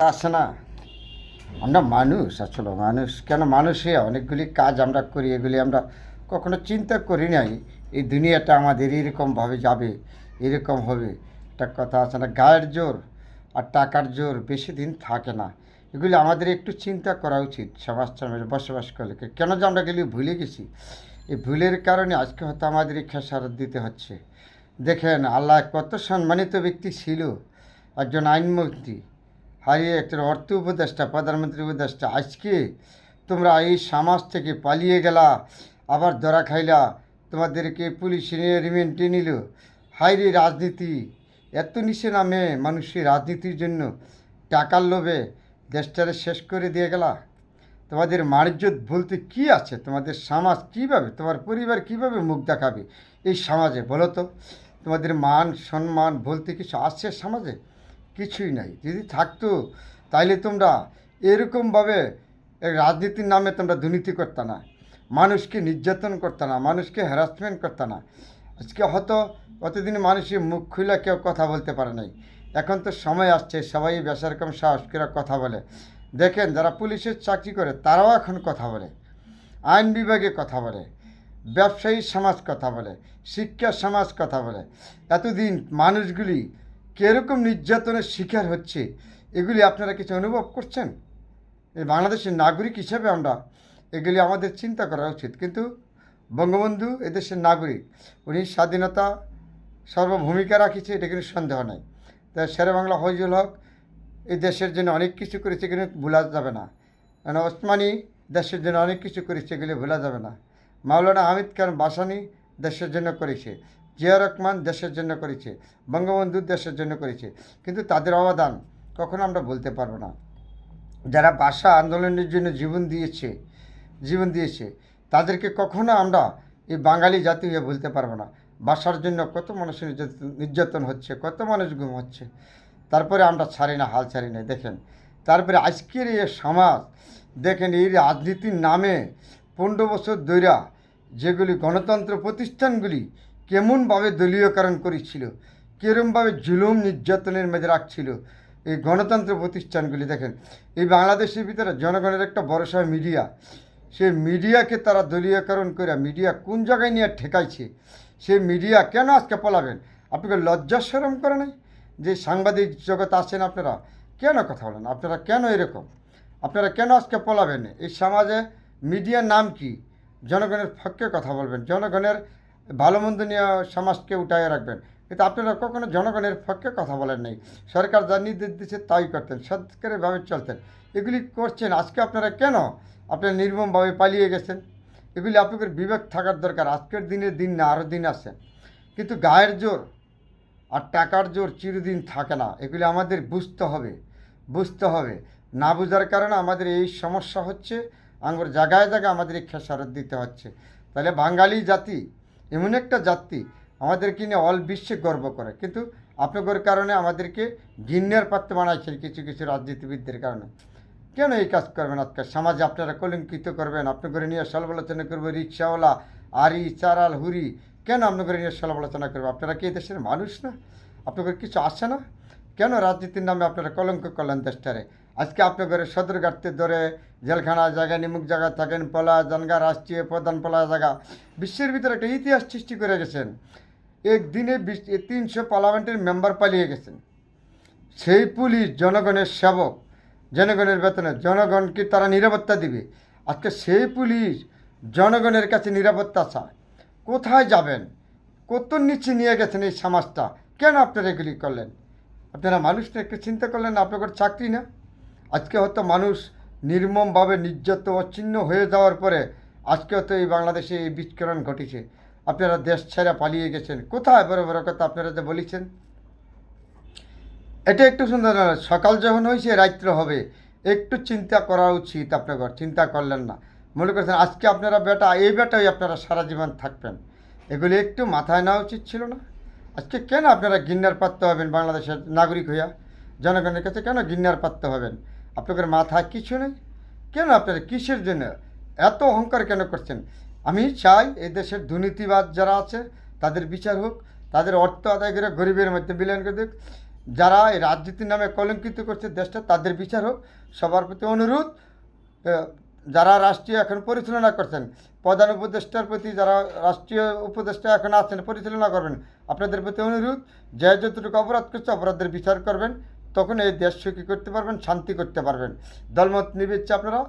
আসে না। আমরা মানুষ, আসলে মানুষ। কেন মানুষে অনেকগুলি কাজ আমরা করি, এগুলি আমরা কখনো চিন্তা করি নাই। এই দুনিয়াটা আমাদের এরকমভাবে যাবে, এরকম হবে। একটা কথা আছে না, গায়ের জোর আর টাকার জোর বেশি দিন থাকে না। এগুলি আমাদের একটু চিন্তা করা উচিত সমাজে বসবাস করলে। কেন যে আমরা গেলে ভুলে গেছি? এই ভুলের কারণে আজকে হয়তো আমাদের খেসারত দিতে হচ্ছে। দেখেন, আল্লাহ কত সম্মানিত ব্যক্তি ছিল। একজন আইনমন্ত্রী। হারিয়ে একজন অর্থ উপদেষ্টা, প্রধানমন্ত্রী উপদেষ্টা, আজকে তোমরা এই সমাজ থেকে পালিয়ে গেলা, আবার ধরা খাইলা, তোমাদেরকে পুলিশ নিয়ে রিমেন্টে নিল। হাইরে রাজনীতি, এত নিচে নামে মানুষের রাজনীতির জন্য টাকার লোভে দেশটারে শেষ করে দিয়ে গেলা। তোমাদের মার্জত বলতে কি আছে? তোমাদের সমাজ কীভাবে, তোমার পরিবার কীভাবে মুখ দেখাবে এই সমাজে বলো তো? তোমাদের মান, সম্মান বলতে কিছু আছে সমাজে? কিছুই নাই। যদি থাকতো, তাইলে তোমরা এরকমভাবে রাজনীতির নামে তোমরা দুর্নীতি করতে না। মানুষকে নির্যাতন করতে না, মানুষকে হ্যারাসমেন্ট করতে না। আজকে হয়তো কতদিন মানুষের মুখ খুলে কেউ কথা বলতে পারে নাই। এখন তো সময় আসছে, সবাই বেসরকম সাহস করে কথা বলে। দেখেন, যারা পুলিশের চাকরি করে, তারাও এখন কথা বলে। আইন বিভাগে কথা বলে। ব্যবসায়ী সমাজ কথা বলে। শিক্ষা সমাজ কথা বলে। এতদিন মানুষগুলি কীরকম নির্যাতনের শিকার হচ্ছে, এগুলি আপনারা কিছু অনুভব করছেন? বাংলাদেশের নাগরিক হিসেবে আমরা এগুলি আমাদের চিন্তা করা উচিত। কিন্তু বঙ্গবন্ধু এদেশের নাগরিক, উনি স্বাধীনতা সর্বভূমিকা রাখিছে, এটা কিন্তু সন্দেহ নাই। তাই শেরে বাংলা ফজল হক এই দেশের জন্য অনেক কিছু করেছে কিন্তু ভোলা যাবে না। কারণ ওসমানী দেশের জন্য অনেক কিছু করেছে এগুলি ভোলা যাবে না। মাওলানা হামিদ খান বাসানি দেশের জন্য করেছে। জিয়া রহমান দেশের জন্য করেছে। বঙ্গবন্ধু দেশের জন্য করেছে। কিন্তু তাদের অবদান কখনো আমরা বলতে পারব না। যারা ভাষা আন্দোলনের জন্য জীবন দিয়েছে জীবন দিয়েছে, তাদেরকে কখনো আমরা এই বাঙালি জাতি হয়ে বলতে পারব না। ভাষার জন্য কত নির্যাতন- নির্যাতন হচ্ছে, কত মানুষ গুম হচ্ছে। তারপরে আমরা ছাড়ি না, হাল ছাড়ি না। দেখেন, তারপরে আজকের এই সমাজ, দেখেন এই রাজনীতির নামে পনেরো বছর দৈরা যেগুলি গণতন্ত্র প্রতিষ্ঠানগুলি কেমনভাবে দলীয়করণ করেছিল, কিরমভাবে জুলুম নির্যাতনের মেঝে রাখছিল, এই গণতন্ত্র প্রতিষ্ঠানগুলি দেখেন। এই বাংলাদেশের ভিতরে জনগণের একটা বড়সড় মিডিয়া। সেই মিডিয়াকে তারা দলীয়করণ করে, মিডিয়া কোন জায়গায় নিয়ে ঠেকাইছে, সেই মিডিয়া কেন আজকে পলাবেন? আপনাকে লজ্জা সরম করে নাই? যে সাংবাদিক জগৎ আছেন আপনারা, কেন কথা বলেন? আপনারা কেন এরকম? আপনারা কেন আজকে পলাবেন? এই সমাজে মিডিয়ার নাম কি? জনগণের পক্ষে কথা বলবেন, জনগণের ভালো মন্দ নিয়ে সমাজকে উঠায় রাখবেন। কিন্তু আপনারা কখনো জনগণের পক্ষে কথা বলেন নাই। সরকার যা নির্দেশ দিচ্ছে তাই করতেন, সৎকারেভাবে চলতেন। এগুলি করছেন, আজকে আপনারা কেন? আপনারা নির্মমভাবে পালিয়ে গেছেন। এগুলি আপনাদের বিবেক থাকার দরকার, আজকের দিনের দিন না, আরও দিন আছে। কিন্তু গায়ের জোর আর টাকার জোর চিরদিন থাকে না। এগুলি আমাদের বুঝতে হবে বুঝতে হবে। না বোঝার কারণে আমাদের এই সমস্যা হচ্ছে আঙ্গুর জায়গায় জায়গায় আমাদের খেসারত দিতে হচ্ছে। তাহলে বাঙালি জাতি, এমন একটা জাতি আমাদেরকে নিয়ে অল বিশ্বে গর্ব করে। কিন্তু আপনাদের কারণে আমাদেরকে ঘিন্নের পাত্র বানাইছেন কিছু কিছু রাজনীতিবিদদের কারণে। কেন এই কাজ করবেন আজকে? সমাজে আপনারা কলঙ্কিত করবেন, আপনাদের নিয়ে সমালোচনা করবে, রিক্সাওয়ালা, আরি, চারাল, হুরি, কেন আপনাদের নিয়ে সমালোচনা করবে? আপনারা কি দেশের মানুষ না? আপনাদের কিছু আসে না? কেন রাজনীতির নামে আপনারা কলঙ্ক করলেন দেশটারে? আজকে আপনাদের সদরঘাটতে ধরে জেলখানা জায়গা নিমুখ জায়গা থাকেন, পলা জানগা রাষ্ট্রীয় প্রধান পলা জায়গা। বিশ্বের ভিতরে একটা ইতিহাস সৃষ্টি করে গেছেন। একদিনে তিনশো পার্লামেন্টের মেম্বার পালিয়ে গেছেন। সেই পুলিশ জনগণের সেবক, জনগণের বেতনে, জনগণকে তারা নিরাপত্তা দিবে। আজকে সেই পুলিশ জনগণের কাছে নিরাপত্তা চায়। কোথায় যাবেন? কত নিচে নিয়ে গেছেন এই সমাজটা? কেন আপনারা এগুলি করলেন? আপনারা মানুষটা একটু চিন্তা করলেন আপনার চাকরি না? আজকে হয়তো মানুষ নির্মমভাবে নির্যাত, অচ্ছিন্ন হয়ে যাওয়ার পরে আজকে হয়তো এই বাংলাদেশে এই বিস্ফোরণ ঘটেছে। আপনারা দেশ ছেড়ে পালিয়ে গেছেন। কোথায়? বড় বড় কথা আপনারা যে বলেছেন। এটা একটু সুন্দর সকাল যখন হয়েছে, রাত্র হবে। একটু চিন্তা করা উচিত আপনাদের, চিন্তা করলেন না। মনে করছেন, আজকে আপনারা বেটা, এই বেটাই আপনারা সারা জীবন থাকবেন। এগুলি একটু মাথায় নেওয়া উচিত ছিল না? আজকে কেন আপনারা গিন্নার পাত্র হবেন বাংলাদেশের নাগরিক হইয়া? জনগণের কাছে কেন গিন্নার পাত্র হবেন? আপনাদের মাথায় কিছু নেই? কেন আপনারা কিসের জন্য এত অহংকার কেন করছেন? আমি চাই এই দেশের দুর্নীতিবাদ যারা আছে, তাদের বিচার হোক, তাদের অর্থ আদায় করে গরিবের মধ্যে বিলীন করে দিক। যারা এই রাজনীতির নামে কলঙ্কিত করছে দেশটা, তাদের বিচার হোক। সবার প্রতি অনুরোধ যারা রাষ্ট্রীয় এখন পরিচালনা করছেন, প্রধান উপদেষ্টার প্রতি যারা রাষ্ট্রীয় উপদেষ্টা এখন আছেন, পরিচালনা করবেন, আপনাদের প্রতি অনুরোধ, যে যতটুকু অপরাধ করছে, অপরাধের বিচার করবেন। তখন এই দেশ সুখী করতে পারবেন, শান্তি করতে পারবেন। দলমত নিবিচ্ছে আপনারা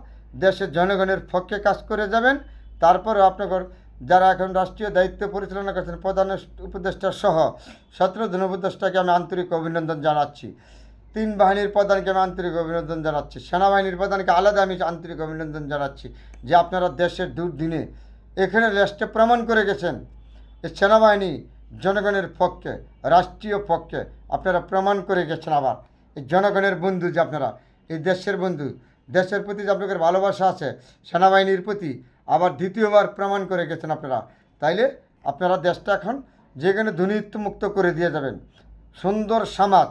দেশের জনগণের পক্ষে কাজ করে যাবেন। তারপরে আপনাদের যারা এখন রাষ্ট্রীয় দায়িত্ব পরিচালনা করছেন, প্রধান উপদেষ্টা সহ সতেরো জন উপদেষ্টাকে আমি আন্তরিক অভিনন্দন জানাচ্ছি। তিন বাহিনীর প্রধানকে আমি আন্তরিক অভিনন্দন জানাচ্ছি। সেনাবাহিনীর প্রধানকে আলাদা আমি আন্তরিক অভিনন্দন জানাচ্ছি যে আপনারা দেশের দুর্দিনে এখানে দেশকে প্রমাণ করে গেছেন সেনাবাহিনী জনগণের পক্ষে, রাষ্ট্রীয় পক্ষে আপনারা প্রমাণ করে গেছেন আবার। এই জনগণের বন্ধু যে আপনারা, এই দেশের বন্ধু, দেশের প্রতি যে আপনাদের ভালোবাসা আছে, সেনাবাহিনীর প্রতি আবার দ্বিতীয়বার প্রমাণ করে গেছেন আপনারা, তাইলে আপনারা দেশটা এখন যেখানে দুর্নীতি মুক্ত করে দিয়ে যাবেন। সুন্দর সমাজ,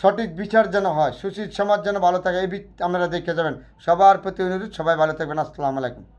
সঠিক বিচার যেন হয়, সুশীল সমাজ যেন ভালো থাকে, এই আপনারা দেখে যাবেন। সবার প্রতি অনুরোধ, সবাই ভালো থাকবেন। আসসালামু আলাইকুম।